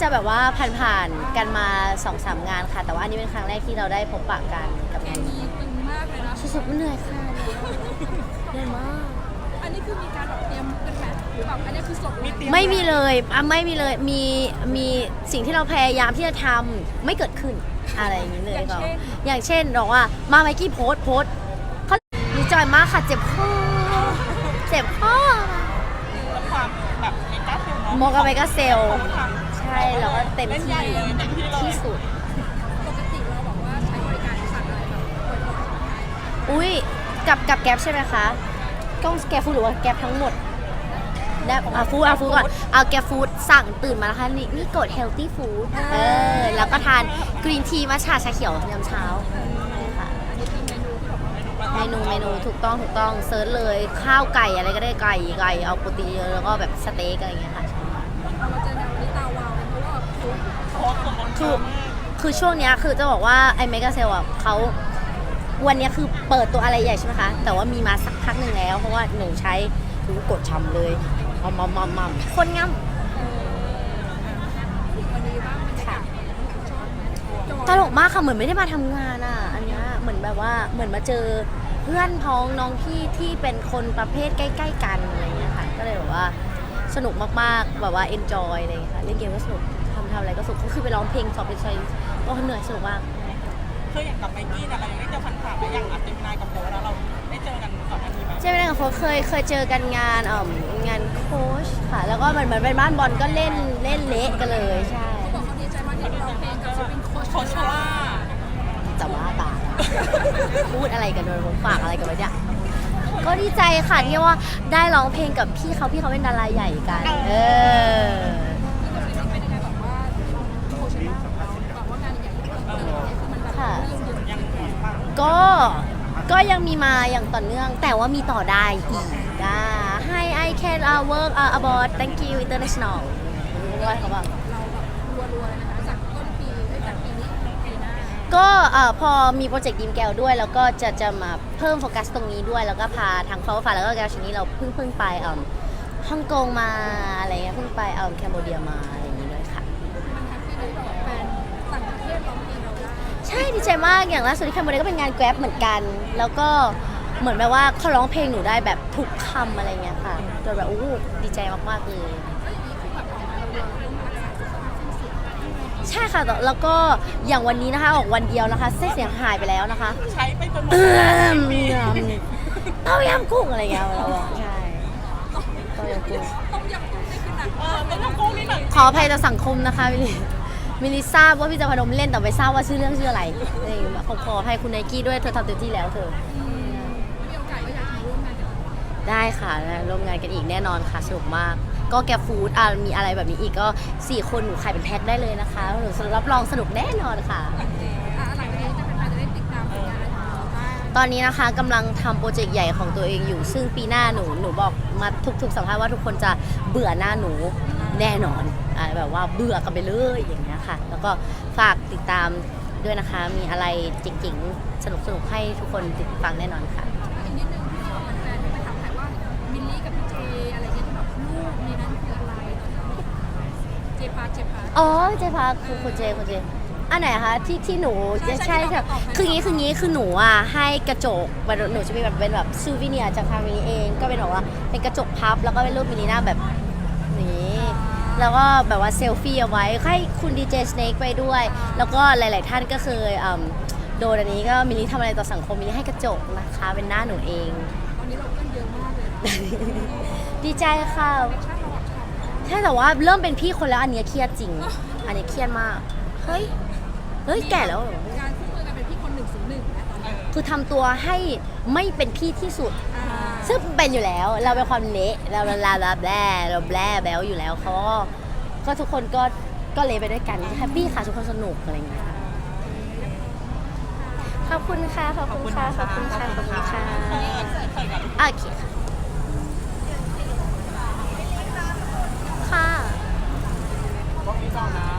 จะแบบว่าผ่านๆกันมาสองสามงานค่ะ แต่ว่าอันนี้เป็นครั้งแรกที่เราได้พบปะกันกับแกนี้ตึงมากเลยนะ สุดๆมันเหนื่อยค่ะเหนื่อยมาก อันนี้คือมีการแบบเตรียมกันไหมหรือแบบอันนี้คือสดเลยไม่มีเลยอะไม่มีเลย มี มีสิ่งที่เราพยายามที่จะทำไม่เกิดขึ้น อะไรอย่างนี้เลยก็อย่างเช่นบอกว่า มาไมกี้โพสต์โพสต์เขาดีใจมากค่ะ เจ็บคอเจ็บคอความแบบเมกาเซลเนาะโมกาเมกาเซลของทาง ใช่แล้วก็เต็มเล่นที่ใหญ่เลยเต็มที่เลยที่สุด ปกติเราบอกว่าใช้บริการสั่งอะไรแบบบ่อยๆอุ้ยกับกับแก๊ปใช่ไหมคะต้องแกฟูดหรือว่าแก๊ปทั้งหมดได้อะฟูดอะฟูดก่อนเอาแกฟูดสั่งตื่นมาแล้วค่ะนี่นี่กด healthy food เออแล้วก็ทานกรีนทีมัชชาชาเขียวยามเช้าค่ะเมนูเมนูถูกต้องถูกต้องเซิร์ชเลยข้าวไก่อะไรก็ได้ไก่ไก่เอาโปรตีนเยอะแล้วก็แบบสเต็กอะไรอย่างเงี้ยค่ะ เรามาเจอ เพราะว่าฟุตโพสต์ของคนถูกคือช่วงเนี้ยคือจะบอกว่าไอ้เมกาเซลอะเขาวันเนี้ยคือเปิดตัวอะไรใหญ่ใช่ไหมคะ แต่ว่ามีมาสักพักหนึ่งแล้ว เพราะว่าหนูใช้หนูกดชำเลยมัมมัมมัมมัมคนงามวันนี้บ้างบรรยากาศชอบไหมจอยตลกมากค่ะเหมือนไม่ได้มาทำงานอะ อันเนี้ยเหมือนแบบว่าเหมือนมาเจอเพื่อนพ้องน้องพี่ที่เป็นคนประเภทใกล้ ๆ กันอะไรอย่างเงี้ยค่ะ ก็เลยแบบว่าสนุกมากๆแบบว่า enjoy อะไรอย่างเงี้ยค่ะเล่นเกมก็สนุกทำอะไรก็สนุกก็คือไปร้องเพลงสอบเป็นชัยก็เหนื่อยสนุกมากคืออย่างกับไมกี้นี่เรายังไม่เจอพันผ่านแล้วอย่างอาร์เจมินายกับโพสแล้วเราได้เจอกันก่อนหน้านี้ไหมเจ๊ไม่ได้กับโฟเคยเคยเจอกันงานเอ่มงานโค้ชค่ะ แล้วก็เหมือนเหมือนเป็นบ้านบอลก็เล่นเล่นเละกันเลยใช่เขาบอกเขาดีใจมากที่ร้องเพลงกับศิลปินโคชโคชล่าแต่ว่าบาพูดอะไรกันโดยผมฝากอะไรกันไว้เนี่ยก็ดีใจค่ะที่ว่าได้ร้องเพลงกับพี่เขาพี่เขาเป็นดาราใหญ่กัน เออ ก็ก็ยังมีมาอย่างต่อเนื่อง แต่ว่ามีต่อได้อีกอ่าให้ I can uh, work uh, about thank you international ว่าเขาบอก เราแบบรัวๆเลยนะคะจากต้นปีเอ้ยจากปีนี้ถึงปีหน้าก็เอ่อพอมีโปรเจกต์ยิมแก้วด้วย แล้วก็จะจะมาเพิ่มโฟกัสตรงนี้ด้วย แล้วก็พาทางฟ้าฟ้าแล้วก็แก้วชนี้เราเพิ่งเพิ่งไปเอ่อฮ่องกงมาอะไรเงี้ยเพิ่งไปเอ่อแคมโบเดียมาอะไร ดีใจมากอย่างล่าสุดที่แคมโบเดียก็เป็นงานแกร็บเหมือนกัน แล้วก็เหมือนแบบว่าเขาร้องเพลงหนูได้แบบทุกคำอะไรเงี้ยค่ะจนแบบโอ้โหดีใจมากๆเลยก็อย่างนี้คือแบบออกมาเราเราต้องรักษาสุขภาพเส้นเสียงใช่ค่ะแต่แล้วก็อย่างวันนี้นะคะออกวันเดียวนะคะเส้นเสียงหายไปแล้วนะคะ ใช้ไปจนหมดเอิ่แล้วมปีเต้ายำกุ้งอะไรเงี้ยเราบอกใช่เต้ายำกุ้งต้มยำกุ้งนี่คือหนักเออเป็นน้ำกุ้งนี่หนังขออภัยต่อสังคมนะคะมิ ลลิมิลลิทราบว่าพี่จะพนมเล่นแต่ไม่ทราบว่าชื่อเรื่องชื่ออะไรอะไรอย่างเงี้ยขอขออภัยคุณไนกี้ด้วยเธอทำเต็มที่แล้วเธอ มีโอกาสก็อยากมาร่วมงานกันได้ค่ะนะร่วมงานกันอีกแน่นอนค่ะสนุกมาก ก็แกฟู้ดอะมีอะไรแบบนี้อีกก็ 4 คนหนูขายเป็นแพ็คได้เลยนะคะหนูรับรองสนุกแน่นอนค่ะ อะหลังจากนี้จะเป็นการจะได้ติดตามผลงานอะไรของเราบ้างตอนนี้นะคะกำลังทำโปรเจกต์ใหญ่ของตัวเองอยู่ ซึ่งปีหน้าหนูหนูบอกมาทุกๆสัมภาษณ์ว่าทุกคนจะเบื่อหน้าหนู แน่นอนอ่าแบบว่าเบื่อกันไปเลยอย่างเงี้ยค่ะ แล้วก็ฝากติดตามด้วยนะคะ มีอะไรจริงๆ สนุกๆให้ทุกคนติดฟังแน่นอนค่ะอีกนิดนึงที่บอกแฟนๆที่ไปถามใครว่ามิลลี่กับพี่เจอะไรเงี้ยที่แบบลูกในนั้นคืออะไรเจพาเจพาอ๋อเจพาคุณคุณเจคุณเจอันไหนคะที่ที่หนูใช่ใช่ใช่ที่ค่ะเราตอบให้คืองี้คืองี้คือหนูอะให้กระจกแบบหนูจะมีแบบเป็นแบบซูวิเนียจากทางนี้เอง ก็เป็นแบบว่าเป็นกระจกพับแล้วก็เป็นรูปมินิน่าแบบนี้ แล้วก็แบบว่าเซลฟี่เอาไว้ให้คุณดีเจสเน k ไปด้วย แล้วก็หลาย ๆ ท่านก็เคยอืมโดนอันนี้ก็มินิทำอะไรต่อสังคมมินิให้กระจกนะคะ เป็นหน้าหนูเองตอนนี้เราเพื่อนเยอะมากเลยนะดีใจค่ะชาติเราแบบชอบใช่แต่ว่าเริ่มเป็นพี่คนแล้วอันเนี้ยเครียดจริง อันนี้เครียดมาก เฮ้ย เฮ้ยแก่แล้วเหรอการคู่มือกันเป็นพี่คนหนึ่งศูนย์หนึ่งนะตอนนี้คือทำตัวให้ไม่เป็นพี่ที่สุดอ่า ซึ่งเป็นอยู่แล้ว เราเป็นความเละเราเราเราเราแบลเราแบลแบลอยู่แล้วเขาก็ก็ทุกคนก็ก็เละไปด้วยกันแฮปปี้ค่ะทุกคนสนุกอะไรอย่างเงี้ยค่ะขอบคุณค่ะขอบคุณค่ะขอบคุณค่ะขอบคุณค่ะเออใส่กับโอเคค่ะค่ะกล้องนี้ก่อนนะ